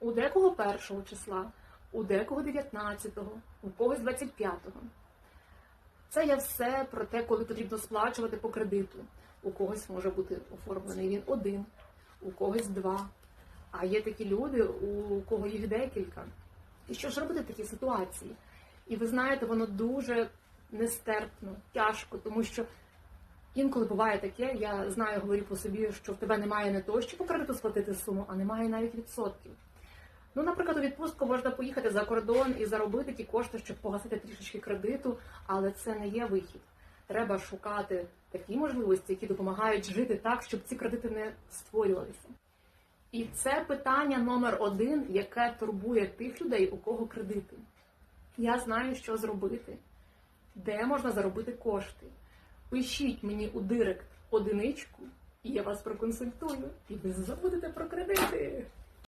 У декого першого числа, у декого 19-го, у когось 25-го. Це я все про те, коли потрібно сплачувати по кредиту. У когось може бути оформлений він один, у когось два. А є такі люди, у кого їх декілька. І що ж робити в такій ситуації? І ви знаєте, воно дуже нестерпно, тяжко, тому що інколи буває таке, я знаю, говорю по собі, що в тебе немає не того, щоб по кредиту сплатити суму, а немає навіть відсотків. Ну, наприклад, у відпустку можна поїхати за кордон і заробити ті кошти, щоб погасити трішечки кредиту, але це не є вихід. Треба шукати такі можливості, які допомагають жити так, щоб ці кредити не створювалися. І це питання номер один, яке турбує тих людей, у кого кредити. Я знаю, що зробити, де можна заробити кошти. Пишіть мені у директ одиничку, і я вас проконсультую, і ви забудете про кредити.